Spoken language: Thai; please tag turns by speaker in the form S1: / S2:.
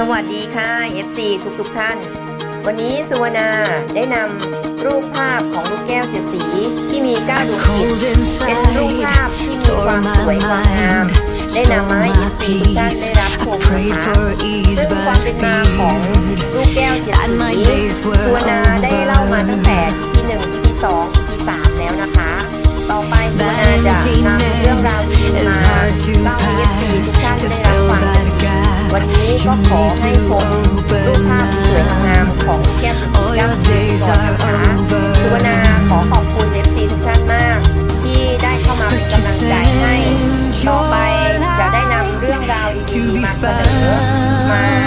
S1: สวัสดีค่ะ FC ทุกทุกๆท่าน วันนี้สุวรรณาได้นำรูปภาพของลูกแก้วเจ็ดสีที่มีก้าวดวงจิตเป็นรูปภาพที่มีความสวยความงามได้นำมาให้ FC ทุกท่านได้รับชมนะคะซึ่งความเป็นมาของลูกแก้วเจ็ดสีสุวรรณาได้เล่ามาตั้งแต่ EP หนึ่ง EP สอง EP สามแล้วนะคะ ต่อไปสุวรรณาจะนำ ก็ขอให้ชมรูปภาพสวยงามของแก้มสีแก้วสีก่อนนะคะสุวรรณาขอขอบคุณเอฟซีทุกท่านมาก ที่ได้เข้ามาเป็นกำลังใจให้ต่อไปจะได้นำเรื่องราวดีๆมาเสนอมา